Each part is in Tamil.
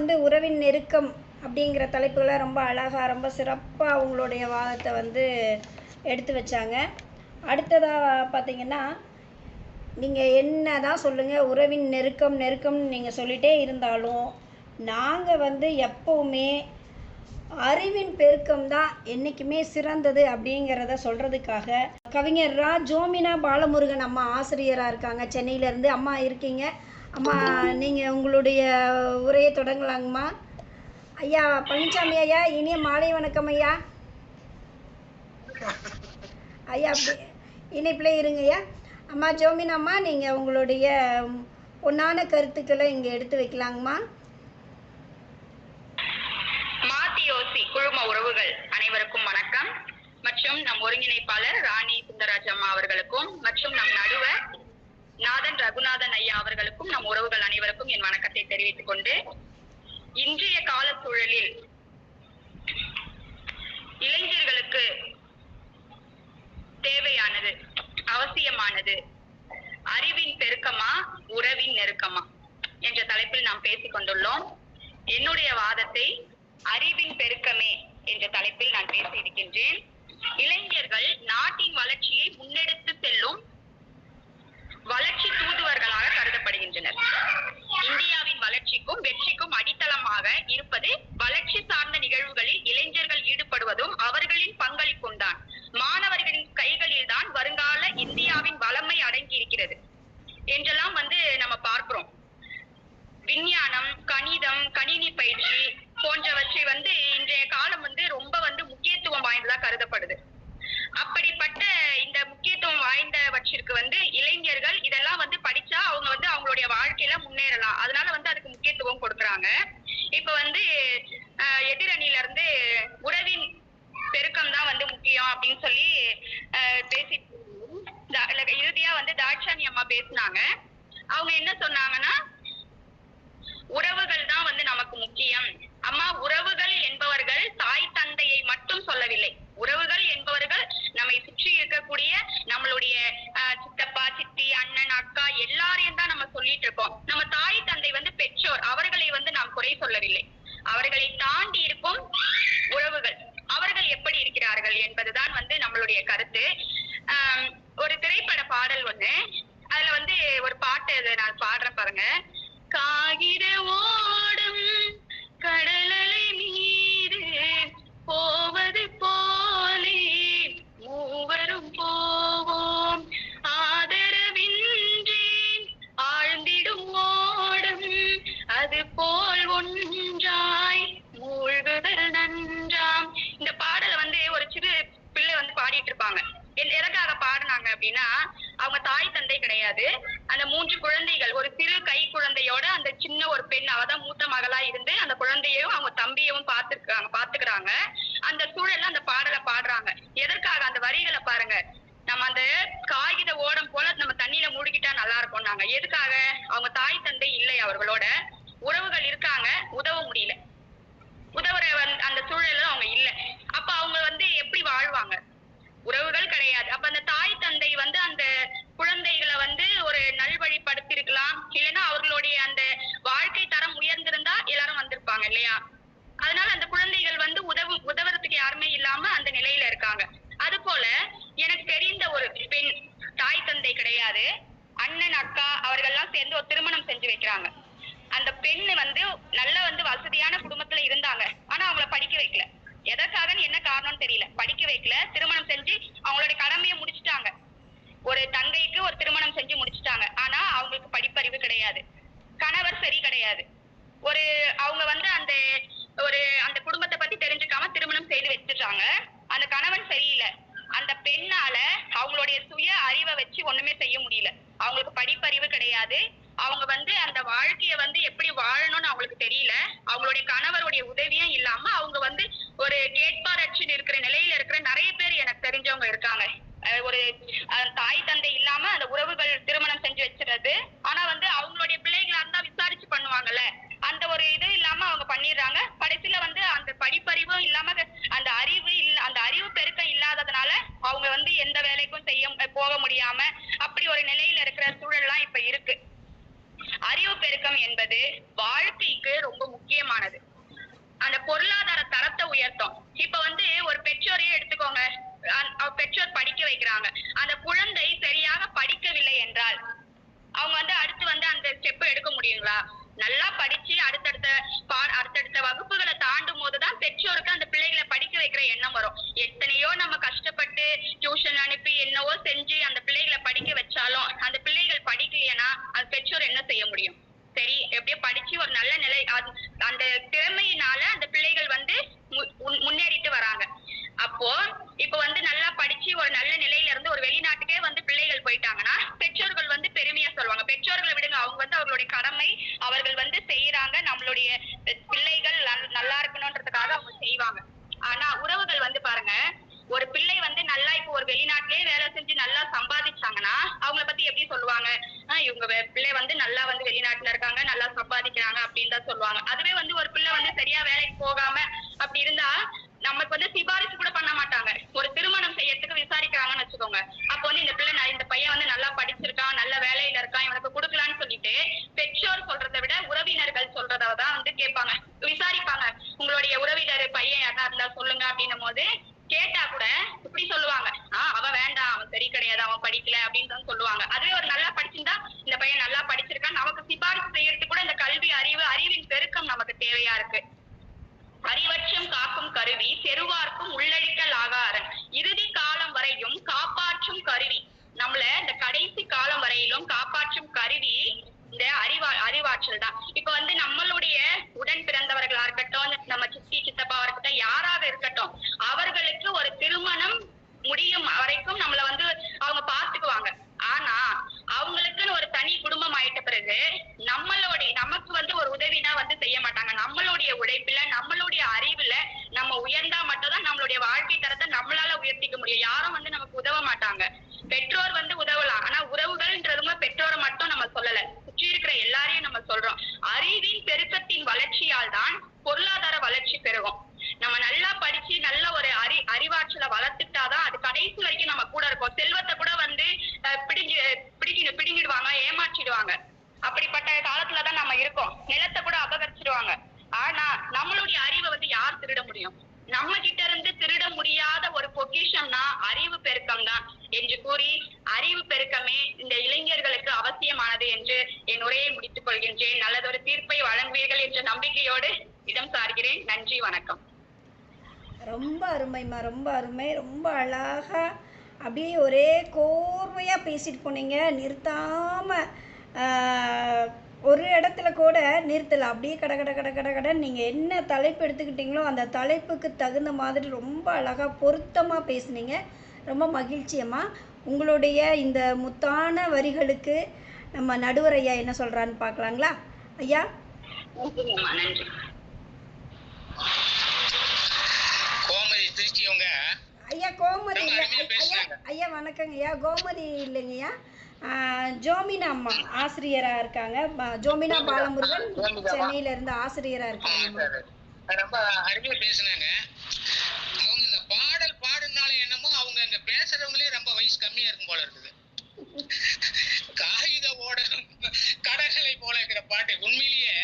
வந்து உறவின் நெருக்கம் அப்படிங்கிற தலைப்புகளை ரொம்ப அழகாக ரொம்ப சிறப்பாக அவங்களுடைய வாதத்தை வந்து எடுத்து வச்சாங்க. அடுத்ததாக பார்த்தீங்கன்னா நீங்கள் என்ன தான் சொல்லுங்கள் உறவின் நெருக்கம் நெருக்கம்னு நீங்கள் சொல்லிகிட்டே இருந்தாலும் நாங்கள் வந்து எப்போவுமே அறிவின் பெருக்கம் தான் என்றைக்குமே சிறந்தது அப்படிங்கிறத சொல்கிறதுக்காக கவிஞர் ரா. ஜோமினா பாலமுருகன் அம்மா ஆசிரியராக இருக்காங்க. சென்னையிலேருந்து அம்மா இருக்கீங்க. அம்மா நீங்கள் உங்களுடைய உரையை தொடங்கலாங்கம்மா. ஐயா பழனிசாமி ஐயா இனிய மாலை வணக்கம் ஐயா. ஐயா இணைப்பில் இருங்க ஐயா. அம்மா ஜோமினா அம்மா நீங்கள் உங்களுடைய பொன்னான கருத்துக்களை இங்கே எடுத்து வைக்கலாங்கம்மா. மாத்தியோசி குழும உறவுகள் அனைவருக்கும் வணக்கம். மற்றும் நம் ஒருங்கிணைப்பாளர் ராணி சுந்தராஜ் அம்மா அவர்களுக்கும் மற்றும் நம் நடுவர் நாதன் ரகுநாதன் ஐயா அவர்களுக்கும் நம் உறவுகள் அனைவருக்கும் என் வணக்கத்தை தெரிவித்துக் கொண்டு இன்றைய கால சூழலில் இளைஞர்களுக்கு தேவையானது அவசியமானது அறிவின் பெருக்கமா உறவின் நெருக்கமா என்ற தலைப்பில் நாம் பேசிக் கொண்டுள்ளோம். என்னுடைய வாதத்தை அறிவின் பெருக்கமே என்ற தலைப்பில் நான் பேச இருக்கின்றேன். இளைஞர்கள் அஹ், இருந்து உறவின் பெருக்கம் தான் வந்து முக்கியம் அப்படின்னு சொல்லி பேசி இறுதியா வந்து தாட்சாணி அம்மா பேசினாங்க. அவங்க என்ன சொன்னாங்கன்னா உறவுகள் தான் வந்து நமக்கு முக்கியம். அம்மா உறவுகள் என்பவர்கள் தாய் தந்தையை மட்டும் சொல்லவில்லை. உறவுகள் என்பவர்கள் நம்மை சுற்றி இருக்கக்கூடிய காகித ஓடும் கடலலை மீது போவது போலே. மூவரும் போவோம். ஆதரவின்றி ஆழ்ந்திடும் ஓடும். அது போல் ஒன்றாய் மூழ்குதல் நன்றாம். இந்த பாடலை வந்து ஒரு சிறு பிள்ளை வந்து பாடிட்டு இருப்பாங்க. எதற்காக பாடினாங்க அப்படின்னா கிடையாது. அந்த மூன்று குழந்தைகள் ஒரு சிறு கை குழந்தையோட அந்த சின்ன ஒரு பெண் அவதான் மூத்த மகளா இருந்து அந்த குழந்தையையும் அவங்க தம்பியவும் பார்த்துருக்காங்க பாத்துக்கிறாங்க அந்த சூழல்ல அந்த பாடலை பாடுறாங்க. எதற்காக? அந்த வரிகளை பாருங்க. நம்ம அந்த காகித ஓடம் போல நம்ம தண்ணியில மூழ்கிட்டா நல்லா இருக்கும் நாங்க எதுக்காக? அவங்க தாய் தந்தை இல்லை அவர்களோட. உறவுகள் இருக்காங்க உதவ முடியல. உதவுற அந்த சூழல்ல அவங்க இல்லை. அப்ப அவங்க வந்து எப்படி வாழ்வாங்க? உறவுகள் கிடையாது. அப்ப அந்த தாய் தந்தை வந்து அந்த குழந்தைகளை வந்து ஒரு நல்வழிப்படுத்திருக்கலாம் இல்லைன்னா அவர்களுடைய அந்த வாழ்க்கை தரம் உயர்ந்திருந்தா எல்லாரும் வந்திருப்பாங்க இல்லையா அதனால அந்த குழந்தைகள் வந்து உதவு உதவுறதுக்கு யாருமே இல்லாம அந்த நிலையில இருக்காங்க அது போல எனக்கு தெரிந்த ஒரு பெண் தாய் தந்தை கிடையாது அண்ணன் அக்கா அவர்கள்லாம் சேர்ந்து ஒரு திருமணம் செஞ்சு வைக்கிறாங்க அந்த பெண்ணு வந்து நல்ல வந்து வசதியான குடும்பத்துல இருந்தாங்க ஆனா அவங்கள படிக்க வைக்கல எதற்காகன்னு என்ன வைக்கல படிக்க வைக்கல. திருமணம் செஞ்சு அவங்களுடைய கடமையை முடிச்சுட்டாங்க. ஒரு தங்கைக்கு ஒரு திருமணம் செஞ்சு முடிச்சுட்டாங்க. ஆனா அவங்களுக்கு படிப்பறிவு கிடையாது. கணவர் சரி கிடையாது. ஒரு அவங்க வந்து அந்த ஒரு அந்த குடும்பத்தை பத்தி தெரிஞ்சுக்காம திருமணம் செய்து வச்சுட்டாங்க. அந்த கணவன் சரியில்லை. அந்த பெண்ணால அவங்களுடைய சுய அறிவை வச்சு ஒண்ணுமே செய்ய முடியல. அவங்களுக்கு படிப்பறிவு கிடையாது. அவங்க வந்து அந்த வாழ்க்கைய வந்து எப்படி வாழணும்னு அவங்களுக்கு தெரியல. அவங்களுடைய கணவருடைய உதவியும் இல்லாம அவங்க வந்து ஒரு கேட்பாரற்று இருக்கிற நிலையில இருக்கிற நிறைய பேர் எனக்கு தெரிஞ்சவங்க இருக்காங்க. ஒரு தாய் தந்தை இல்லாம அந்த உறவுகள் திருமணம் செஞ்சு வச்சிடுறது. ஆனா வந்து அவங்களுடைய பிள்ளைகளா இருந்தா விசாரிச்சு பண்ணுவாங்கல்ல. அந்த ஒரு இது இல்லாம அவங்க பண்ணிடுறாங்க. கடைசியில வந்து அந்த படிப்பறிவும் இல்லாம அந்த அறிவு இல்ல அந்த அறிவு பெருக்கம் இல்லாததுனால அவங்க வந்து எந்த வேலைக்கும் செய்ய போக முடியாம அப்படி ஒரு நிலையில இருக்கிற சூழல்லாம் இப்ப இருக்கு. அறிவு பெருக்கம் என்பது வாழ்க்கைக்கு ரொம்ப முக்கியமானது. அந்த பொருளாதார தரத்தை உயர்த்தும். இப்ப வந்து ஒரு பெற்றோரையே எடுத்துக்கோங்க. பெற்றோர் படிக்க வைக்கிறாங்க. அந்த குழந்தை சரியாக படிக்கவில்லை என்றால் அவங்க வந்து அடுத்து வந்து அந்த ஸ்டெப் எடுக்க முடியுங்களா? நல்லா படிச்சு அடுத்தடுத்த பா அடுத்தடுத்த வகுப்புகளை தாண்டும் போதுதான் பெற்றோருக்கு அந்த பிள்ளைகளை படிக்க வைக்கிற எண்ணம் வரும். எத்தனையோ நம்ம கஷ்டப்பட்டு டியூஷன் அனுப்பி என்னவோ செஞ்சு அந்த பிள்ளைகளை படிக்க வச்சாலும் அந்த பிள்ளைகள் படிக்கலையனா அது பெற்றோர் என்ன செய்ய முடியும்? சரி எப்படியோ படிச்சு ஒரு நல்ல நிலை அந்த திறமையினால அந்த பிள்ளைகள் வந்து முன்னேறிட்டு வராங்க. அப்போ இப்ப வந்து நல்லா படிச்சு ஒரு நல்ல நிலையில இருந்து ஒரு வெளிநாட்டுக்கே வந்து பிள்ளைகள் போயிட்டாங்கன்னா பெற்றோர்கள் வந்து பெருமையா சொல்லுவாங்க. பெற்றோர்களை விடுங்க அவங்க வந்து அவர்களுடைய கடமை அவர்கள் வந்து செய்யறாங்க நம்மளுடைய பிள்ளைகள் நல்லா இருக்கணும் இருக்கட்டும் அவர்களுக்கு ஒரு திருமணம் முடியும் வரைக்கும் நம்மள வந்து அவங்க பாத்துக்குவாங்க ஆனா அவங்களுக்குன்னு ஒரு தனி குடும்பம் ஆயிட்ட பிறகு நம்மளுடைய நமக்கு வந்து ஒரு உதவினா வந்து செய்ய மாட்டாங்க. நம்மளுடைய உழைப்புல நம்மளுடைய அறிவுல நம்ம உயர்ந்தா மட்டும்தான் நம்மளுடைய வாழ்க்கை தரத்தை நம்மளால உயர்த்திக்க முடியும். யாரும் வந்து நமக்கு உதவ மாட்டாங்க. பெற்றோர் வந்து உதவலாம். ஆனா உறவுகள்ன்றதுங்க பெற்றோரை மட்டும் நம்ம சொல்லல. சுற்றி இருக்கிற எல்லாரையும் நம்ம சொல்றோம். அறிவின் பெருக்கத்தின் வளர்ச்சியால் தான் பொருளாதார வளர்ச்சி பெருகும் நம்ம நல்லா படிச்சு நல்ல ஒரு அறி அறிவாற்றலை வளர்த்துட்டாதான் அது கடைசி வரைக்கும் நம்ம கூட இருக்கும் செல்வத்தை கூட வந்து பிடிங்கி பிடிக்கி பிடிங்கிடுவாங்க ஏமாற்றிடுவாங்க. அப்படிப்பட்ட காலத்துலதான் நம்ம இருக்கோம். நிலத்தை கூட அபகரிச்சிடுவாங்க. ஆனா நம்மளுடைய அறிவை வந்து யார் திருட முடியும்? நம்ம கிட்ட இருந்து திருட முடியாத ஒரு பொக்கிஷம்னா அறிவு பெருக்கம் தான் என்று கூறி அறிவு பெருக்கமே இந்த இளைஞர்களுக்கு அவசியமானது என்று என் உரையை முடித்துக் கொள்கின்றேன். நல்லதொரு தீர்ப்பை வழங்குவீர்கள் என்ற நம்பிக்கையோடு இடம் சார்கிறேன். நன்றி வணக்கம். ரொம்ப அருமைம்மா ரொம்ப அருமை. ரொம்ப அழகா அப்படியே ஒரே கோர்வையாக பேசிட்டு போனீங்க. நிறுத்தாமல் ஒரு இடத்துல கூட நிறுத்தலை. அப்படியே கட கட கட கட கடன்னு நீங்கள் என்ன தலைப்பு எடுத்துக்கிட்டீங்களோ அந்த தலைப்புக்கு தகுந்த மாதிரி ரொம்ப அழகாக பொருத்தமாக பேசுனீங்க. ரொம்ப மகிழ்ச்சியம்மா உங்களுடைய இந்த முத்தான வரிகளுக்கு நம்ம நடுவர் ஐயா என்ன சொல்கிறான்னு பார்க்கலாங்களா? ஐயா? நன்றி கோமதி திருச்சி அவங்க ஐயா கோமதி இல்ல. ஐயா வணக்கங்க ஐயா. கோமதி இல்லைங்கய்யா. ஜோமினா அம்மா ஆசிரியரா இருக்காங்க. ஜோமினா பாலமுருகன்? சென்னையில இருந்து ஆசிரியரா இருக்காங்க. ரொம்ப அருமையா பேசுனாங்க. அவங்க இந்த பாடல் பாடுனால என்னமோ அவங்க இங்க பேசுறவங்களே ரொம்ப வயசு கம்மியா இருக்கும் போல இருக்குது. காகித ஓடம் கடற்கரை போல இருக்கிற பாட்டு. உண்மையிலேயே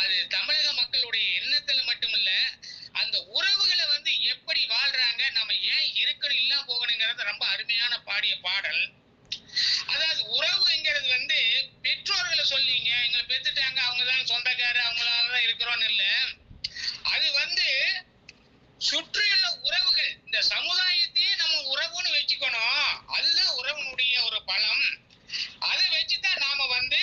அது தமிழக மக்களுடைய எண்ணத்துல மட்டுமில்ல அந்த உறவுகளை வந்து எப்படி வாழ்றாங்க நம்ம ஏன் போகணுங்கிறது ரொம்ப அருமையான பாடிய பாடல். அதாவது உறவுங்கிறது வந்து பெற்றோர்களை சொல்லிங்க எங்களை பெத்துட்டாங்க அவங்க தான் சொந்தக்காரர் அவங்களால தான் இருக்கிறோம்னு இல்லை. அது வந்து சுற்றியுள்ள உறவுகள் இந்த சமுதாயத்தையே நம்ம உறவுன்னு வச்சுக்கணும். அதுதான் உறவுனுடைய ஒரு பலம் அதை வச்சுதான் நாம வந்து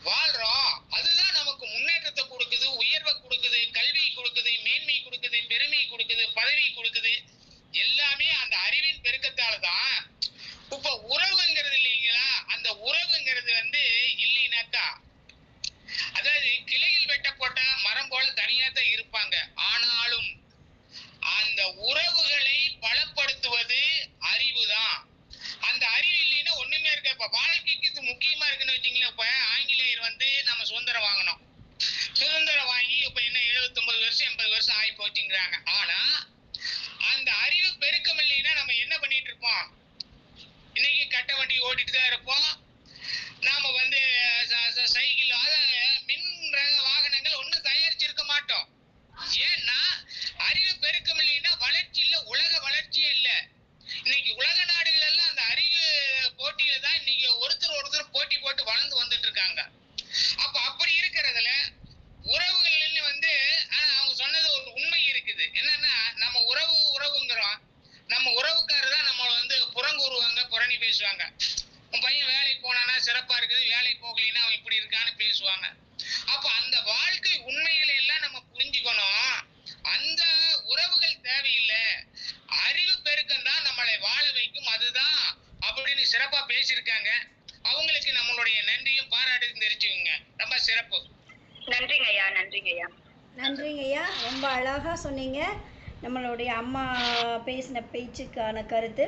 வாழ்றோம் அதுதான் நமக்கு முன்னேற்றத்தை கொடுக்குது உயர்வை கொடுக்குது கல்வி கொடுக்குது மேன்மை கொடுக்குது பெருமை கொடுக்குது பதவி கொடுக்குது எல்லாமே அந்த அறிவின் பெருக்கத்தால தான் இப்ப உறவுங்கிறது இல்லைங்களா அந்த உறவுங்கிறது வந்து இல்லைனாக்கா அதாவது கிளையில் வெட்டப்பட்ட மரம் போல தனியா தான் இருப்பாங்க. ஆனாலும் அந்த உறவுகளை பலப்படுத்துவது அறிவுதான். அந்த அறிவு இல்லைன்னா ஒண்ணுமே இருக்க இப்ப வாழ்க்கைக்கு இது முக்கியமா இருக்குன்னு வச்சுங்களேன் இப்ப ஆங்கிலேயர் வந்து நம்ம சுதந்திரம் வாங்கணும் சுதந்திரம் வாங்கி இப்ப என்ன 79 வருஷம் எண்பது வருஷம் ஆகி போச்சுங்கிறாங்க ஆனா அந்த அறிவு பெரு இருக்காங்க. அப்ப அப்படி இருக்கிறதுல உறவுகள்னு வந்து அவங்க சொன்னது ஒரு உண்மை இருக்குது. என்னன்னா நம்ம உறவு உறவுங்கிறோம். நம்ம உறவுக்காரர் தான் நம்மளை வந்து புறங்குருவாங்க புறணி பேசுவாங்க. உன் பையன் வேலைக்கு போனானா சிறப்பா இருக்குது வேலைக்கு போகலின்னா அவன் இப்படி இருக்கான்னு பேசுவாங்க. அப்ப அந்த வாழ்க்கை உண்மைகளை எல்லாம் நம்ம புரிஞ்சுக்கணும். நன்றிங்க ஐயா ரொம்ப அழகாக சொன்னீங்க. நம்மளுடைய அம்மா பேசின பேச்சுக்கான கருத்து.